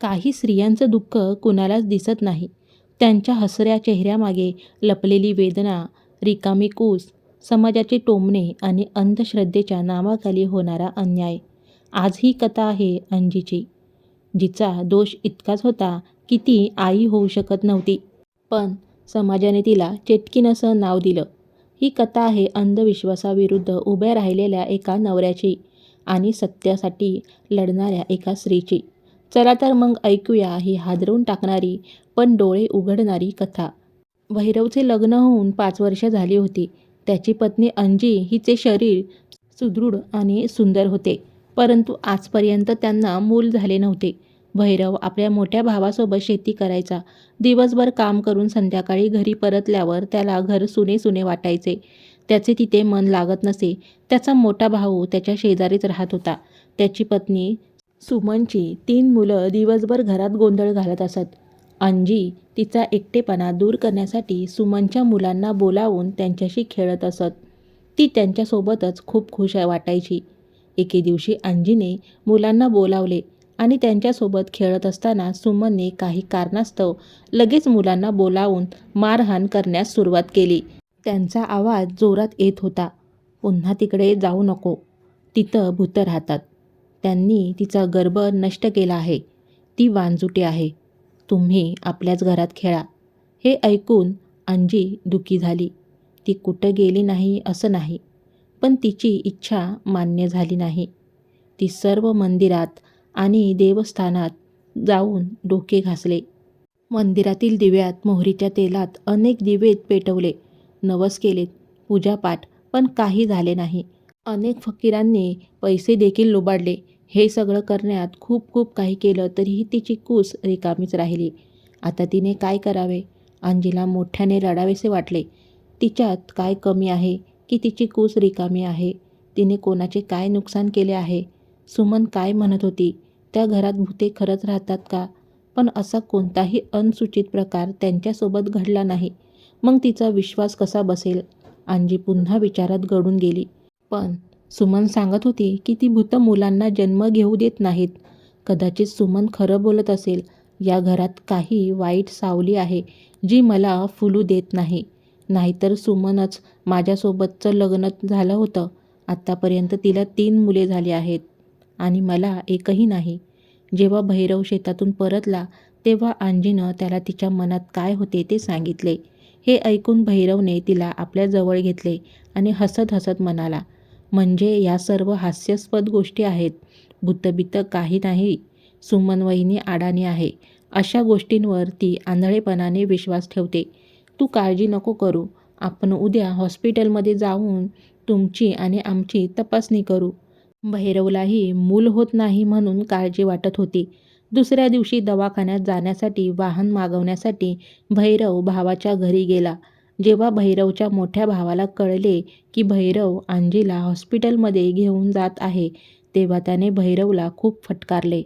काही स्त्रियांचं दुःख कुणालाच दिसत नाही. त्यांच्या हसऱ्या चेहऱ्यामागे लपलेली वेदना रिकामी कूस समाजाचे टोमणे आणि अंधश्रद्धेच्या नावाखाली होणारा अन्याय. आज ही कथा आहे अंजीची. जिचा दोष इतकाच होता की ती आई होऊ शकत नव्हती. पण समाजाने तिला चेटकीन असं नाव दिलं. ही कथा आहे अंधविश्वासाविरुद्ध उभ्या राहिलेल्या एका नवऱ्याची आणि सत्यासाठी लढणाऱ्या एका स्त्रीची. चला तर मग ऐकूया ही हादरवून टाकणारी पण डोळे उघडणारी कथा. भैरवचे लग्न होऊन पाच वर्ष झाली होती. त्याची पत्नी अंजी हिचे शरीर सुदृढ आणि सुंदर होते परंतु आजपर्यंत त्यांना मूल झाले नव्हते. भैरव आपल्या मोठ्या भावासोबत शेती करायचा. दिवसभर काम करून संध्याकाळी घरी परतल्यावर त्याला घर सुने सुने वाटायचे. त्याचे तिथे मन लागत नसे. त्याचा मोठा भाऊ त्याच्या शेजारीच राहत होता. त्याची पत्नी सुमनची तीन मुलं दिवसभर घरात गोंधळ घालत असत. अंजी तिचा एकटेपणा दूर करण्यासाठी सुमनच्या मुलांना बोलावून त्यांच्याशी खेळत असत. ती त्यांच्यासोबतच खूप खुश वाटायची. एके दिवशी अंजीने मुलांना बोलावले आणि त्यांच्यासोबत खेळत असताना सुमनने काही कारणास्तव लगेच मुलांना बोलावून मारहाण करण्यास सुरुवात केली. त्यांचा आवाज जोरात येत होता. पुन्हा तिकडे जाऊ नको. तिथं भूतं राहतात. त्यांनी तिचा गर्भ नष्ट केला आहे. ती वांजुटी आहे. तुम्ही आपल्याच घरात खेळा. हे ऐकून अंजी दुखी झाली. ती कुठं गेली नाही असं नाही. पण तिची इच्छा मान्य झाली नाही. ती सर्व मंदिरात आणि देवस्थानात जाऊन डोके घासले. मंदिरातील दिव्यात मोहरीच्या तेलात अनेक दिवे पेटवले. नवस केलेत. पूजापाठ पण काही झाले नाही. अनेक फकीरांनी पैसे देखील लुबाडले. हे सगळं करण्यात खूप खूप काही केलं तरीही तिची कूस रिकामीच राहिली. आता तिने काय करावे? अंजीला मोठ्याने रडावेसे वाटले. तिच्यात काय कमी आहे की तिची कूस रिकामी आहे? तिने कोणाचे काय नुकसान केले आहे? सुमन काय म्हणत होती? त्या घरात भूते खरंच राहतात का? पण असा कोणताही अनसूचित प्रकार त्यांच्यासोबत घडला नाही. मग तिचा विश्वास कसा बसेल? अंजी पुन्हा विचारात गळून गेली. पण सुमन सांगत होती की ती भूतं मुलांना जन्म घेऊ देत नाहीत. कदाचित सुमन खरं बोलत असेल या घरात काही वाईट सावली आहे जी मला फुलू देत नाही. नाहीतर सुमनच माझ्यासोबतचं लग्न झालं होतं. आत्तापर्यंत तिला तीन मुले झाली आहेत आणि मला एकही नाही. जेव्हा भैरव शेतातून परतला तेव्हा अंजीनं त्याला तिच्या मनात काय होते ते सांगितले. हे ऐकून भैरवने तिला आपल्या जवळ घेतले आणि हसत हसत म्हणाला म्हणजे या सर्व हास्यास्पद गोष्टी आहेत. भूतबित्त काही नाही. सुमनवहिनी आडाणी आहे. अशा गोष्टींवर ती आंधळेपणाने विश्वास ठेवते. तू काळजी नको करू. आपण उद्या हॉस्पिटलमध्ये जाऊन तुमची आणि आमची तपासणी करू. भैरवलाही मूल होत नाही म्हणून काळजी वाटत होती. दुसऱ्या दिवशी दवाखान्यात जाण्यासाठी वाहन मागवण्यासाठी भैरव भावाच्या घरी गेला. जेव्हा भैरवच्या मोठ्या भावाला कळले की भैरव आंजीला हॉस्पिटलमध्ये घेऊन जात आहे तेव्हा त्याने भैरवला खूप फटकारले.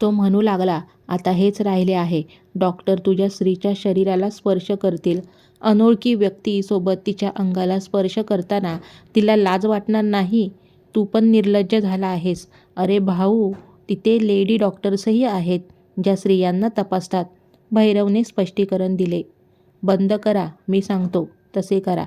तो म्हणू लागला आता हेच राहिले आहे. डॉक्टर तुझ्या स्त्रीच्या शरीराला स्पर्श करतील. अनोळखी व्यक्तीसोबत तिच्या अंगाला स्पर्श करताना तिला लाज वाटणार नाही. तू पण निर्लज्ज झाला आहेस. अरे भाऊ तिथे लेडी डॉक्टर्सही आहेत ज्या स्त्रियांना तपासतात. भैरवने स्पष्टीकरण दिले. बंद करा मी सांगतो. तसे करा.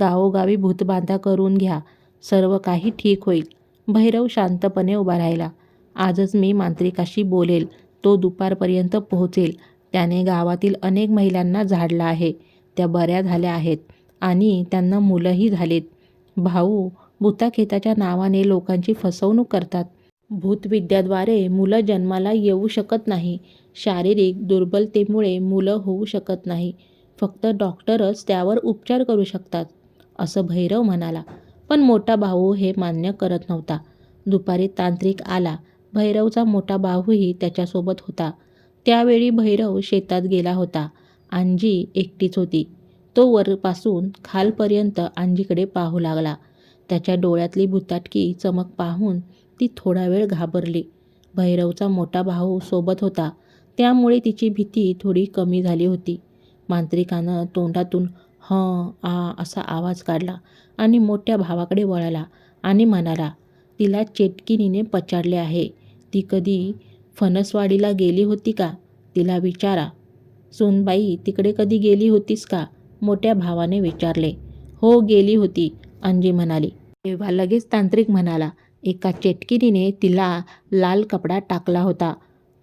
गावोगावी भूतबांधा करून घ्या. सर्व काही ठीक होईल. भैरव शांतपणे उभा राहिला. आजच मी मांत्रिकाशी बोलेल. तो दुपारपर्यंत पोहोचेल. त्याने गावातील अनेक महिलांना झाडला आहे. त्या बऱ्या झाल्या आहेत. आणि त्यांना मुलंही झालीत. भाऊ भूताखेताच्या नावाने लोकांची फसवणूक करतात. भूतविद्याद्वारे मुलं जन्माला येऊ शकत नाही. शारीरिक दुर्बलतेमुळे मुलं होऊ शकत नाही. फक्त डॉक्टरच त्यावर उपचार करू शकतात असं भैरव म्हणाला. पण मोठा भाऊ हे मान्य करत नव्हता. दुपारी तांत्रिक आला. भैरवचा मोठा भाऊही त्याच्यासोबत होता. त्यावेळी भैरव शेतात गेला होता. आंजी एकटीच होती. तो वरपासून खालपर्यंत आंजीकडे पाहू लागला. त्याच्या डोळ्यातली भुताटकी चमक पाहून ती थोडा वेळ घाबरली. भैरवचा मोठा भाऊ सोबत होता. त्यामुळे तिची भीती थोडी कमी झाली होती. मांत्रिकानं तोंडातून हं आ असा आवाज काढला आणि मोठ्या भावाकडे वळाला आणि म्हणाला तिला चेटकिनीने पछाडले आहे. ती कधी फणसवाडीला गेली होती का? तिला विचारा. सोनबाई तिकडे कधी गेली होतीस का? मोठ्या भावाने विचारले. हो गेली होती अंजी म्हणाली. तेव्हा लगेच तांत्रिक म्हणाला एका चेटकिनीने तिला लाल कपडा टाकला होता.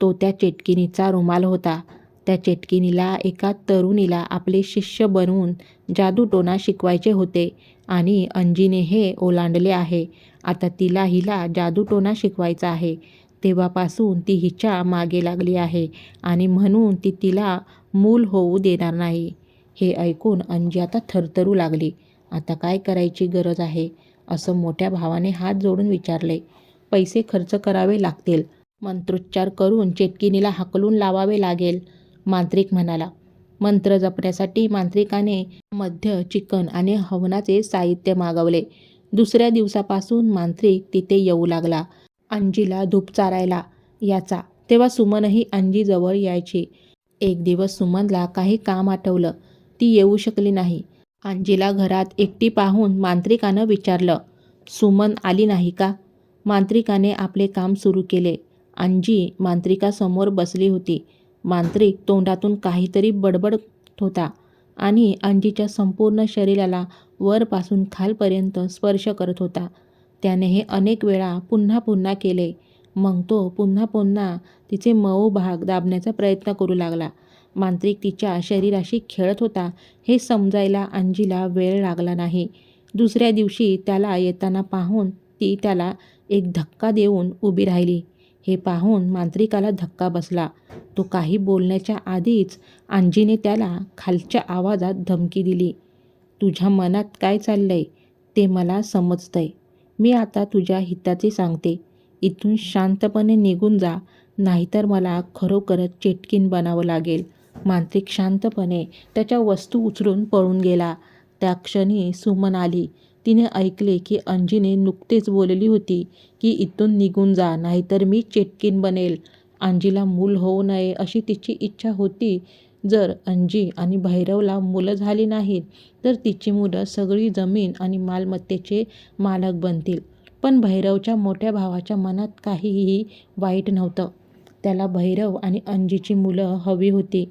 तो त्या चेटकिनीचा रुमाल होता. त्या चेटकिनीला एका तरुणीला आपले शिष्य बनवून जादूटोणा शिकवायचे होते आणि अंजीने हे ओलांडले आहे. आता तिला हिला जादूटोणा शिकवायचा आहे. तेव्हापासून ती हिच्या मागे लागली आहे आणि म्हणून ती तिला मूल होऊ देणार नाही. हे ऐकून अंजी आता थरथरू लागली. आता काय करायची गरज आहे? असं मोठ्या भावाने हात जोडून विचारले. पैसे खर्च करावे लागतील. मंत्रोच्चार करून चेटकिनीला हाकलून लावावे लागेल. मांत्रिक म्हणाला. मंत्र जपण्यासाठी मांत्रिकाने मध्य चिकन आणि हवनाचे साहित्य मागवले. दुसऱ्या दिवसापासून मांत्रिक तिथे येऊ लागला. अंजीला धूप चारायला याचा. तेव्हा सुमनही अंजीजवळ यायची. एक दिवस सुमनला काही काम आठवलं. ती येऊ शकली नाही. अंजीला घरात एकटी पाहून मांत्रिकानं विचारलं सुमन आली नाही का? मांत्रिकाने आपले काम सुरू केले. अंजी मांत्रिकासमोर बसली होती. मांत्रिक तोंडातून काहीतरी बडबडत होता आणि अंजीच्या संपूर्ण शरीराला वरपासून खालपर्यंत स्पर्श करत होता. त्याने हे अनेक वेळा पुन्हा पुन्हा केले. मग तो पुन्हा पुन्हा तिचे मऊ भाग दाबण्याचा प्रयत्न करू लागला. मांत्रिक तिच्या शरीराशी खेळत होता. हे समजायला अंजीला वेळ लागला नाही. दुसऱ्या दिवशी त्याला येताना पाहून ती त्याला एक धक्का देऊन उभी राहिली. हे पाहून मांत्रिकाला धक्का बसला. तो काही बोलण्याच्या आधीच अंजीने त्याला खालच्या आवाजात धमकी दिली. तुझ्या मनात काय चाललंय? ते मला समजतंय. मी आता तुझ्या हिताचे सांगते. इथून शांतपणे निघून जा. नाहीतर मला खरोखरच चेटकीन बनावं लागेल. मांत्रिक शांतपणे त्याच्या वस्तू उचलून पळून गेला. त्या क्षणी सुमन आली. तिने ऐकले की अंजीने नुकतेच बोलली होती की इथून निघून जा नाहीतर मी चेटकीन बनेल. अंजीला मूल होऊ नये अशी तिची इच्छा होती. जर अंजी आणि भैरवला मुलं झाली नाहीत तर तिची मुलं सगळी जमीन आणि मालमत्तेचे मालक बनतील. पण भैरवच्या मोठ्या भावाच्या मनात काहीही वाईट नव्हतं. त्याला भैरव आणि अंजीची मुलं हवी होती.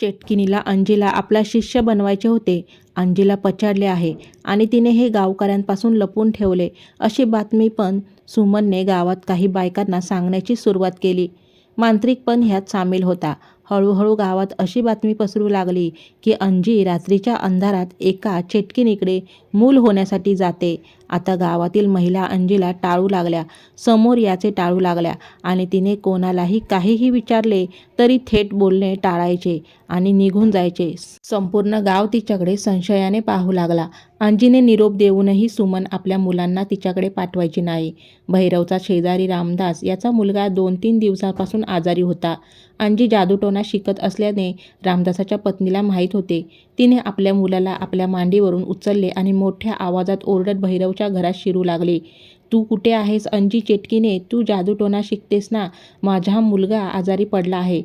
चेटकिनीला अंजीला आपला शिष्य बनवायचे होते. अंजीला पछाडले आहे आणि तिने हे गावकऱ्यांपासून लपून ठेवले. अशी बातमी पण सुमनने गावात काही बायकांना सांगण्याची सुरुवात केली. मांत्रिक पण ह्यात सामील होता. हळूहळू गावात अशी बातमी पसरू लागली की अंजी रात्रीच्या अंधारात एका चेटकिनीकडे मूल होण्यासाठी जाते. आता गावातील महिला अंजीला टाळू लागल्या. समोर याचे टाळू लागल्या आणि तिने कोणालाही काहीही विचारले तरी थेट बोलणे टाळायचे आणि निघून जायचे. संपूर्ण गाव तिच्याकडे संशयाने पाहू लागला. अंजीने निरोप देऊनही सुमन आपल्या मुलांना तिच्याकडे पाठवायची नाही. भैरवचा शेजारी रामदास याचा मुलगा दोन तीन दिवसापासून आजारी होता. अंजी जादूटोणा शिकत असल्याने रामदासाच्या पत्नीला माहीत होते. तिने आपल्या मुलाला आपल्या मांडीवरून उचलले आणि मोठ्या आवाजात ओरडत भैरवच्या घरात शिरू लागली. तू कुठे आहेस? अंजी चेटकीने तू जादूटोणा शिकतेस ना? माझा मुलगा आजारी पडला आहे.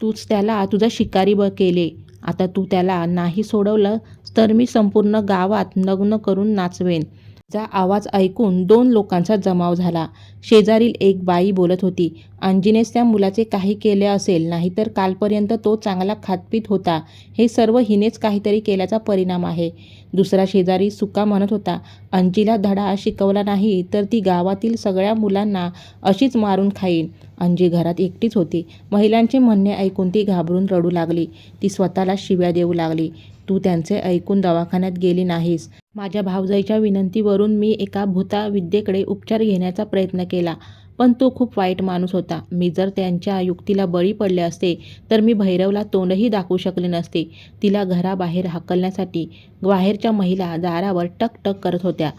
तूच त्याला तुझा शिकारी ब केले. आता तू त्याला नाही सोडवलं तर मी संपूर्ण गावात नग्न करून नाचवेन. जा आवाज ऐकून दोन लोकांचा जमाव झाला. शेजारील एक बाई बोलत होती अंजीनेच त्या मुलाचे काही केले असेल नाहीतर कालपर्यंत तो चांगला खातपीत होता. हे सर्व हिनेच काहीतरी केल्याचा परिणाम आहे. दुसरा शेजारी सुका म्हणत होता अंजीला धडा शिकवला नाही तर ती गावातील सगळ्या मुलांना अशीच मारून खाईन. अंजी घरात एकटीच होती. महिलांचे म्हणणे ऐकून ती घाबरून रडू लागली. ती स्वतःला शिव्या देऊ लागली. तू त्यांचे ऐकून दवाखान्यात गेली नाहीस. माझ्या भावजाईच्या विनंतीवरून मी एका भूताविद्येकडे उपचार घेण्याचा प्रयत्न केला पण तो खूप वाईट माणूस होता. मी जर त्यांच्या युक्तीला बळी पडले असते तर मी भैरवला तोंडही दाखवू शकले नसते. तिला घराबाहेर हाकलण्यासाठी बाहेरच्या महिला दारावर टक टक करत होत्या.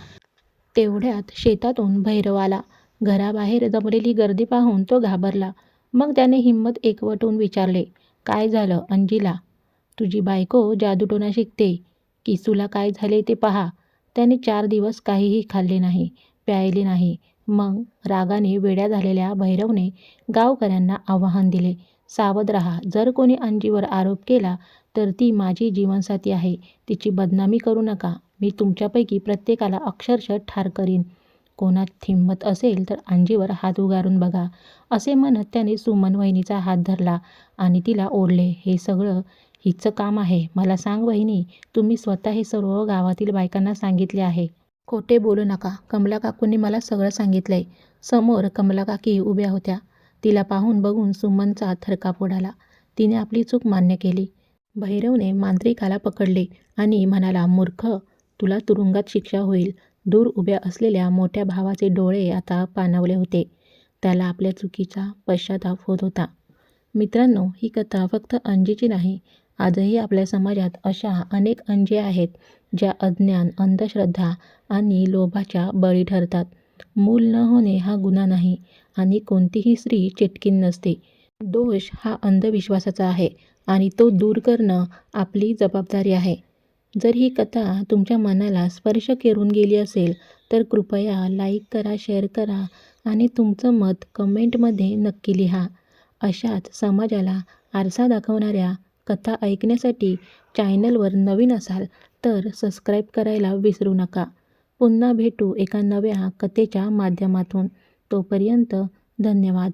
तेवढ्यात शेतातून भैरव आला घराबाहेर जमलेली गर्दी पाहून तो घाबरला. मग त्याने हिंमत एकवटून विचारले काय झालं अंजिला? तुझी बायको जादूटोना शिकते. किसूला काय झाले ते पहा. त्याने चार दिवस काहीही खाल्ले नाही प्यायले नाही. मग रागाने वेड्या झालेल्या भैरवने गावकऱ्यांना आव्हान दिले सावध रहा. जर कोणी अंजीवर आरोप केला तर ती माझी जीवनसाथी आहे. तिची बदनामी करू नका. मी तुमच्यापैकी प्रत्येकाला अक्षरशः ठार करीन. कोणात हिंमत असेल तर अंजीवर हात उगारून बघा. असे म्हणत त्याने सुमन वहिनीचा हात धरला आणि तिला ओढले. हे सगळं हिचं काम आहे. मला सांग वहिनी तुम्ही स्वतः हे सर्व गावातील बायकांना सांगितले आहे. खोटे बोलू नका. कमला काकूंनी मला सगळं सांगितलंय. समोर कमला काकी उभ्या होत्या. तिला पाहून बघून सुमनचा थरकाप उडाला तिने आपली चूक मान्य केली. भैरवने मांत्रिकाला पकडले आणि म्हणाला मूर्ख तुला तुरुंगात शिक्षा होईल. दूर उभ्या असलेल्या मोठ्या भावाचे डोळे आता पाणवले होते. त्याला आपल्या चुकीचा पश्चाताप होत होता. मित्रांनो ही कथा फक्त अंजीची नाही आजही आपल्या समाजात अशा अनेक अंजे आहेत ज्या अज्ञान अंधश्रद्धा आणि लोभाच्या बळी ठरतात. मूल न होणे हा गुन्हा नाही आणि कोणतीही स्त्री चिटकीन नसते. दोष हा अंधविश्वासाचा आहे आणि तो दूर करणं आपली जबाबदारी आहे. जर ही कथा तुमच्या मनाला स्पर्श करून गेली असेल तर कृपया लाईक करा शेअर करा आणि तुमचं मत कमेंटमध्ये नक्की लिहा. अशाच समाजाला आरसा दाखवणाऱ्या कथा ऐकण्यासाठी चॅनलवर नवीन असाल तर सबस्क्राईब करायला विसरू नका. पुन्हा भेटू एका नव्या कथेच्या माध्यमातून. तोपर्यंत धन्यवाद.